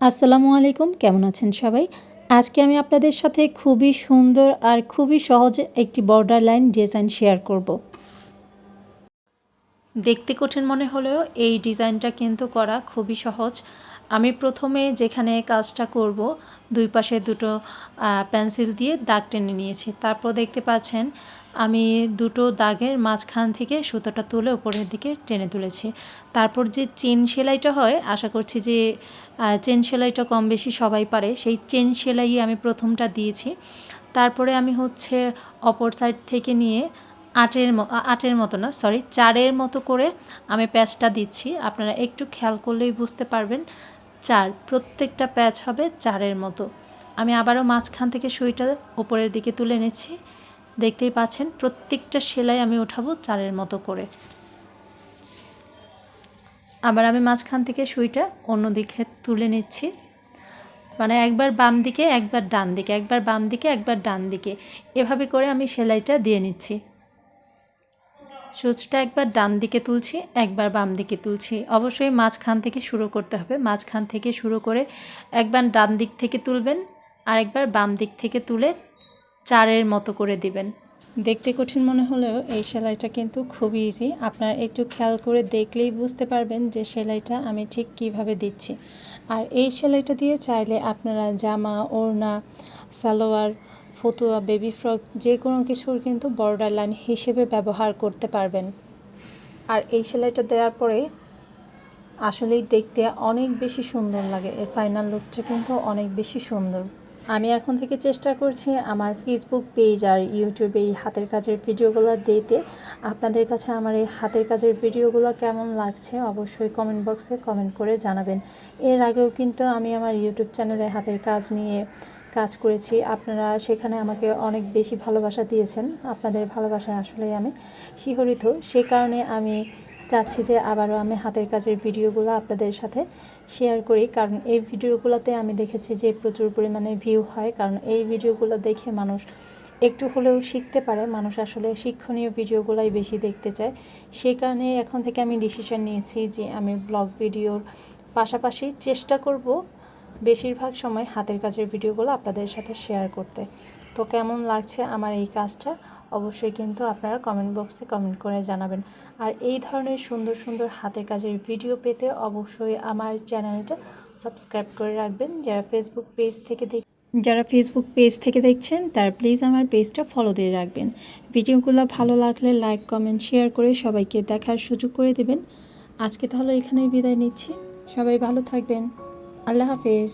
আসসালামু আলাইকুম, কেমন আছেন সবাই? আজকে আমি আপনাদের সাথে খুবই সুন্দর আর খুবই সহজে একটি বর্ডার লাইন ডিজাইন শেয়ার করব। দেখতে কঠিন মনে হলেও এই ডিজাইনটা কিন্তু করা খুবই সহজ। আমি প্রথমে যেখানে কাজটা করব, দুই পাশে দুটো পেন্সিল দিয়ে দাগ টেনে নিয়েছি। তারপর দেখতে পাচ্ছেন, আমি দুটো দাগের মাঝখান থেকে সুতোটা তুলে উপরের দিকে টেনে তুলেছি। তারপর যে চেন সেলাইটা হয়, আশা করছি যে চেন সেলাইটা কম বেশি সবাই পারে। সেই চেন সেলাই আমি প্রথমটা দিয়েছি। তারপরে আমি হচ্ছে অপর সাইড থেকে নিয়ে আটের আটের মতো না, সরি, চারের মতো করে আমি প্যাচটা দিচ্ছি। আপনারা একটু খেয়াল করলেই বুঝতে পারবেন চার, প্রত্যেকটা প্যাচ হবে চারের মতো। আমি আবারও মাঝখান থেকে সুইটা উপরের দিকে তুলে নিচ্ছি দেখতেই পাচ্ছেন, প্রত্যেকটা সেলাই আমি উঠাবো চারের মতো করে। আবার আমি মাঝখান থেকে সুইটা অন্য দিকে তুলে নিচ্ছি। মানে একবার বাম দিকে, একবার ডান দিকে, একবার বাম দিকে, একবার ডান দিকে। এভাবে করে আমি সেলাইটা দিয়ে নিচ্ছি। সুচটা একবার ডান দিকে তুলছি, একবার বাম দিকে তুলছি। অবশ্যই মাঝখান থেকে শুরু করতে হবে। মাঝখান থেকে শুরু করে একবার ডান দিক থেকে তুলবেন আর একবার বাম দিক থেকে তুলে চারের মতো করে দিবেন। দেখতে কঠিন মনে হলেও এই সেলাইটা কিন্তু খুবই ইজি আপনারা একটু খেয়াল করে দেখলেই বুঝতে পারবেন যে সেলাইটা আমি ঠিক কীভাবে দিচ্ছি। আর এই সেলাইটা দিয়ে চাইলে আপনারা জামা, ওড়না, সালোয়ার ফতুয়া বেবি ফ্রক যে কোনো কিছুর কিন্তু বর্ডার লাইন হিসেবে ব্যবহার করতে পারবেন। আর এই সেলাইটা দেওয়ার পরে আসলেই দেখতে অনেক বেশি সুন্দর লাগে। এর ফাইনাল লুকটা কিন্তু অনেক বেশি সুন্দর। আমি এখন থেকে চেষ্টা করছি আমার ফেসবুক পেজ আর ইউটিউবে এই হাতের কাজের ভিডিওগুলো দিতে। আপনাদের কাছে আমার এই হাতের কাজের ভিডিওগুলো কেমন লাগছে অবশ্যই কমেন্ট বক্সে কমেন্ট করে জানাবেন। এর আগেও কিন্তু আমি আমার ইউটিউব চ্যানেলে হাতের কাজ নিয়ে কাজ করেছি। আপনারা সেখানে আমাকে অনেক বেশি ভালোবাসা দিয়েছেন। আপনাদের ভালোবাসায় আসলেই আমি শিহরিত। সে কারণে আমি চাচ্ছি যে আবারও আমি হাতের কাজের ভিডিওগুলো আপনাদের সাথে শেয়ার করি। কারণ এই ভিডিওগুলোতে আমি দেখেছি যে প্রচুর পরিমাণে ভিউ হয়। কারণ এই ভিডিওগুলো দেখে মানুষ একটু হলেও শিখতে পারে। মানুষ আসলে শিক্ষণীয় ভিডিওগুলাই বেশি দেখতে চায়। সেই কারণে এখন থেকে আমি ডিসিশন নিয়েছি যে আমি ব্লগ ভিডিওর পাশাপাশি চেষ্টা করব বেশিরভাগ সময় হাতের কাজের ভিডিওগুলো আপনাদের সাথে শেয়ার করতে। তো কেমন লাগছে আমার এই কাজটা? অবশ্যই কিন্তু আপনারা কমেন্ট বক্সে কমেন্ট করে জানাবেন। আর এই ধরনের সুন্দর সুন্দর হাতের কাজের ভিডিও পেতে অবশ্যই আমার চ্যানেলটা সাবস্ক্রাইব করে রাখবেন। যারা ফেসবুক পেজ থেকে দেখ যারা ফেসবুক পেজ থেকে দেখছেন, তারা প্লিজ আমার পেজটা ফলো দিয়ে রাখবেন। ভিডিওগুলো ভালো লাগলে লাইক কমেন্ট শেয়ার করে সবাইকে দেখার সুযোগ করে দেবেন। আজকে তাহলে এখানেই বিদায় নিচ্ছি। সবাই ভালো থাকবেন। আল্লাহ হাফেজ।